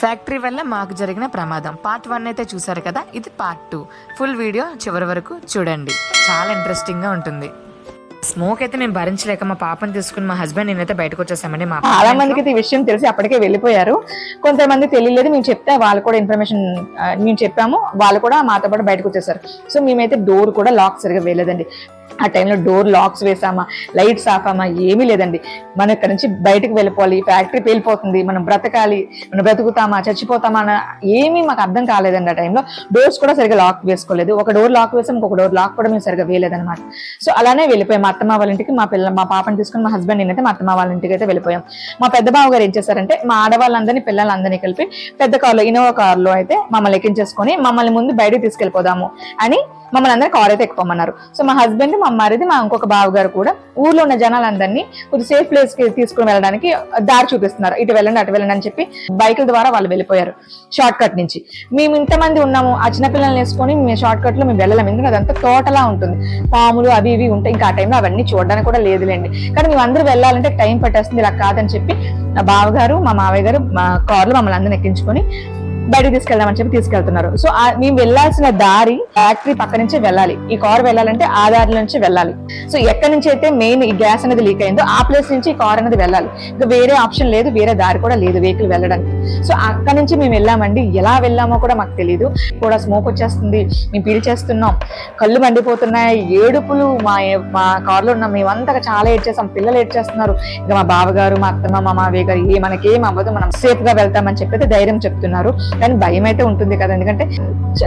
Factory వల్ల మాకు జరిగిన ప్రమాదం. పార్ట్ వన్ అయితే చూసారు కదా? ఇది పార్ట్ టూ. ఫుల్ వీడియో చివరి వరకు చూడండి. చాలా ఇంట్రెస్టింగ్గా ఉంటుంది. స్మోక్ అయితే మేము భరించలేక మా పాపని తీసుకుని మా హస్బెండ్ నేనైతే బయటకు వచ్చేసామండి. మా చాలా. మందికి అయితే ఈ విషయం తెలిసి అప్పటికే వెళ్ళిపోయారు. కొంతమంది తెలియలేదు. మేము చెప్తే వాళ్ళు కూడా ఇన్ఫర్మేషన్ మేము చెప్పాము. వాళ్ళు కూడా మాతో పాటు బయటకు వచ్చేసారు. సో మేమైతే డోర్ కూడా లాక్ సరిగా వేయలేదండి. ఆ టైంలో డోర్ లాక్స్ వేసామా లైట్స్ ఆఫామా ఏమీ లేదండి. మనం ఇక్కడ నుంచి బయటకు వెళ్ళిపోవాలి ఫ్యాక్టరీ పేలిపోతుంది మనం బ్రతకాలి మనం బ్రతుకుతామా చచ్చిపోతామా అన్న ఏమీ మాకు అర్థం కాలేదండి ఆ టైంలో. డోర్స్ కూడా సరిగ్గా లాక్ వేసుకోలేదు. ఒక డోర్ లాక్ వేసాం ఇంకొక డోర్ లాక్ కూడా మేము సరిగా వేయలేదన్నమాట. సో అలానే వెళ్ళిపోయాం. మా అత్తమ్మ వాళ్ళ ఇంటికి మా పిల్ల మా పాపని తీసుకుని మా హస్బెండ్ నేనైతే మా అత్తమ్మ వాళ్ళ ఇంటికి అయితే వెళ్ళిపోయాం. మా పెద్ద బావ గారు ఏం చేశారంటే మా ఆడవాళ్ళందరినీ పిల్లలందరినీ కలిపి పెద్ద కార్లో ఇన్నోవా కార్లో అయితే మమ్మల్ని ఎక్కించేసుకొని మమ్మల్ని ముందు బయటకు తీసుకెళ్ళిపోదాము అని మమ్మల్ని అందరూ కార్ అయితే ఎక్కువమన్నారు సో మా హస్బెండ్ మా మరిది మా ఇంకొక బావ గారు కూడా ఊర్లో ఉన్న జనాలందరినీ కొద్ది సేఫ్ ప్లేస్కి తీసుకుని వెళ్ళడానికి దారి చూపిస్తున్నారు. ఇటు వెళ్ళండి అటు వెళ్ళండి అని చెప్పి బైకుల ద్వారా వాళ్ళు వెళ్ళిపోయారు షార్ట్ కట్ నుంచి. మేము ఇంతమంది ఉన్నాము ఆ చిన్న పిల్లల్ని వేసుకొని మేము షార్ట్ కట్లో మేము వెళ్ళలేము. ఎందుకంటే అదంతా తోటలా ఉంటుంది. పాములు అవి ఇవి ఉంటాయి. ఇంకా ఆ టైంలో అవన్నీ చూడడానికి కూడా లేదులేండి. కానీ మేము అందరూ వెళ్ళాలంటే టైం పట్టేస్తుంది ఇలా కాదని చెప్పి నా బావగారు మా మావయ్య గారు మా కార్లో మమ్మల్ని అందరిని ఎక్కించుకొని బయటకు తీసుకెళ్దామని చెప్పి తీసుకెళ్తున్నారు. సో మేము వెళ్ళాల్సిన దారి ఫ్యాక్టరీ పక్క నుంచి వెళ్ళాలి. ఈ కార్ వెళ్ళాలంటే ఆ దారి నుంచి వెళ్ళాలి. సో ఎక్కడి నుంచి అయితే మెయిన్ ఈ గ్యాస్ అనేది లీక్ అయిందో ఆ ప్లేస్ నుంచి ఈ కార్ అనేది వెళ్ళాలి. ఇంకా వేరే ఆప్షన్ లేదు వేరే దారి కూడా లేదు వెహికల్ వెళ్ళడానికి. సో అక్కడ నుంచి మేము వెళ్ళామండి. ఎలా వెళ్ళామో కూడా మాకు తెలియదు కూడా స్మోక్ వచ్చేస్తుంది. మేము పీల్చేస్తున్నాం. కళ్ళు మండిపోతున్నాయి. ఏడుపులు మా మా కార్లో ఉన్న మేమంతా చాలా ఏడ్ చేస్తాం పిల్లలు ఏడ్ చేస్తున్నారు. ఇంకా మా బావగారు మా అత్తమ్మ మా మావయ్య గారు ఏ మనకేం అవ్వదు. మనం సేఫ్గా వెళ్తామని చెప్పి ధైర్యం చెప్తున్నారు. కానీ భయం అయితే ఉంటుంది కదా. ఎందుకంటే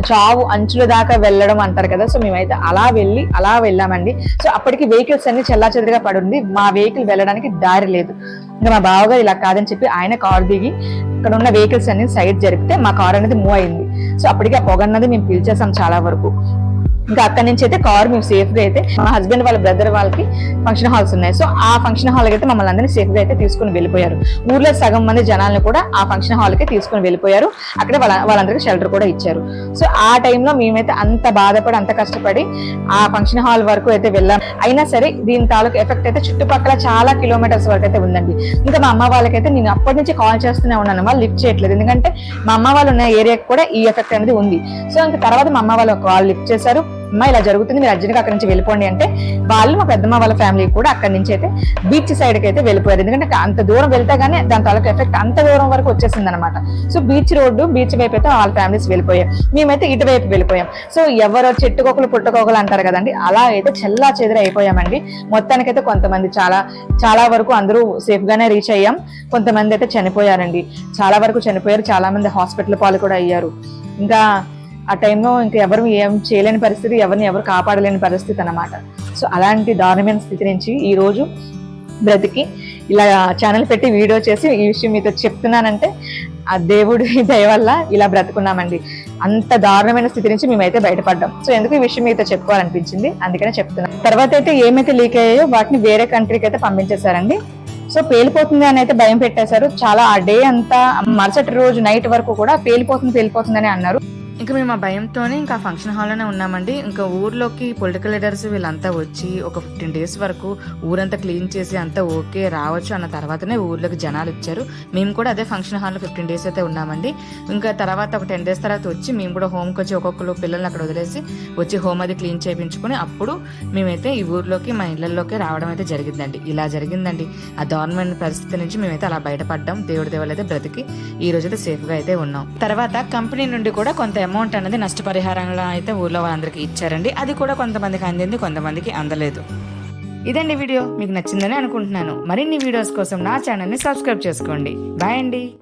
చావు అంచుల దాకా వెళ్ళడం అంటారు కదా. సో మేమైతే అలా వెళ్ళి అలా వెళ్ళామండి. సో అప్పటికి వెహికల్స్ అన్ని చెల్లా చెదరిగా పడుంది. మా వెహికల్ వెళ్ళడానికి దారి లేదు. ఇంకా మా బావగారు ఇలా కాదని చెప్పి ఆయన కార్ దిగి ఇక్కడ ఉన్న వెహికల్స్ అన్ని సైడ్ జరిపితే మా కార్ అనేది మూవ్ అయింది. సో అప్పటికి ఆ పొగ అన్నది మేము పిలిచేసాం చాలా వరకు. ఇంకా అక్కడి నుంచి అయితే కార్ మేము సేఫ్గా అయితే మా హస్బెండ్ వాళ్ళ బ్రదర్ వాళ్ళకి ఫంక్షన్ హాల్స్ ఉన్నాయి. సో ఆ ఫంక్షన్ హాల్ అయితే మమ్మల్ని అందరినీ సేఫ్గా అయితే తీసుకుని వెళ్ళిపోయారు. ఊర్లో సగం మంది జనాలను కూడా ఆ ఫంక్షన్ హాల్కి తీసుకుని వెళ్ళిపోయారు. అక్కడే వాళ్ళ వాళ్ళందరికీ షెల్టర్ కూడా ఇచ్చారు. సో ఆ టైంలో మేమైతే అంత బాధపడి అంత కష్టపడి ఆ ఫంక్షన్ హాల్ వరకు అయితే వెళ్ళాం. అయినా సరే దీని తాలూకు ఎఫెక్ట్ అయితే చుట్టుపక్కల చాలా కిలోమీటర్స్ వరకు అయితే ఉందండి. ఇంకా మా అమ్మ వాళ్ళకైతే నేను అప్పటి నుంచి కాల్ చేస్తూనే ఉన్నాను. వాళ్ళు లిఫ్ట్ చేయట్లేదు. ఎందుకంటే మా అమ్మ వాళ్ళు ఉన్న ఏరియాకి కూడా ఈ ఎఫెక్ట్ అనేది ఉంది. సో ఇంకా తర్వాత మా అమ్మ వాళ్ళు కాల్ లిఫ్ట్ చేశారు. అమ్మ ఇలా జరుగుతుంది మీరు అర్జెంట్గా అక్కడి నుంచి వెళ్ళిపోండి అంటే వాళ్ళు మా పెద్దమ్మ వాళ్ళ ఫ్యామిలీ కూడా అక్కడి నుంచి అయితే బీచ్ సైడ్కి అయితే వెళ్ళిపోయారు. ఎందుకంటే అంత దూరం వెళ్తే గానీ దాని తాలూకు ఎఫెక్ట్ అంత దూరం వరకు వచ్చేసింది అనమాట సో బీచ్ రోడ్డు బీచ్ వైపు అయితే వాళ్ళ ఫ్యామిలీస్ వెళ్ళిపోయాం మేమైతే ఇటువైపు వెళ్ళిపోయాం. సో ఎవరో చెట్టుకోకలు పుట్టుకోకలు అంటారు కదండి అలా అయితే చెల్లా చెదిరి అయిపోయామండి. మొత్తానికైతే కొంతమంది చాలా చాలా వరకు అందరూ సేఫ్ గానే రీచ్ అయ్యాం. కొంతమంది అయితే చనిపోయారండి. చాలా వరకు చనిపోయారు. చాలా మంది హాస్పిటల్ పాలు కూడా అయ్యారు. ఇంకా ఆ టైంలో ఇంకా ఎవరు ఏం చేయలేని పరిస్థితి ఎవరిని ఎవరు కాపాడలేని పరిస్థితి అన్నమాట. సో అలాంటి దారుణమైన స్థితి నుంచి ఈ రోజు బ్రతికి ఇలా ఛానల్ పెట్టి వీడియో చేసి ఈ విషయం మీతో చెప్తున్నానంటే ఆ దేవుడి దయ వల్ల ఇలా బ్రతుకున్నామండి. అంత దారుణమైన స్థితి నుంచి మేమైతే బయటపడ్డాం. సో ఎందుకు ఈ విషయం మీతో చెప్పుకోవాలనిపించింది? అందుకనే చెప్తున్నాను తర్వాత అయితే ఏమైతే లీక్ అయ్యాయో వాటిని వేరే కంట్రీకి అయితే పంపించేశారండి. సో పేలిపోతుంది అని అయితే భయం పెట్టేశారు. చాలా ఆ డే అంతా మరుసటి రోజు నైట్ వరకు కూడా పేలిపోతుంది పేలిపోతుంది అని అన్నారు. ఇంకా మేము ఆ భయంతోనే ఇంకా ఫంక్షన్ హాల్లోనే ఉన్నామండి. ఇంకా ఊర్లోకి పొలిటికల్ లీడర్స్ వీళ్ళంతా వచ్చి ఒక ఫిఫ్టీన్ డేస్ వరకు ఊరంతా క్లీన్ చేసి అంతా ఓకే రావచ్చు అన్న తర్వాతనే ఊర్లోకి జనాలు ఇచ్చారు మేము కూడా అదే ఫంక్షన్ హాల్లో ఫిఫ్టీన్ డేస్ అయితే ఉన్నామండి. ఇంకా తర్వాత ఒక టెన్ డేస్ తర్వాత వచ్చి మేము కూడా హోమ్కి వచ్చి ఒక్కొక్కరు పిల్లల్ని అక్కడ వదిలేసి వచ్చి హోమ్ అది క్లీన్ చేయించుకుని అప్పుడు మేమైతే ఈ ఊర్లోకి మా ఇళ్ళలోకి రావడం అయితే జరిగిందండి. ఇలా జరిగిందండి. ఆ దారుణమైన పరిస్థితి నుంచి మేమైతే అలా బయటపడ్డాం. దేవుడి దేవుళ్ళు అయితే బ్రతికి ఈ రోజు అయితే సేఫ్గా అయితే ఉన్నాం. తర్వాత కంపెనీ నుండి కూడా కొంత అమౌంట్ అనేది నష్టపరిహారంగా అయితే ఊర్లో వాళ్ళందరికీ ఇచ్చారండి. అది కూడా కొంతమందికి అందింది కొంతమందికి అందలేదు. ఇదండి వీడియో. మీకు నచ్చిందని అనుకుంటున్నాను. మరిన్ని వీడియోస్ కోసం నా ఛానల్ని సబ్స్క్రైబ్ చేసుకోండి. బాయ్ అండి.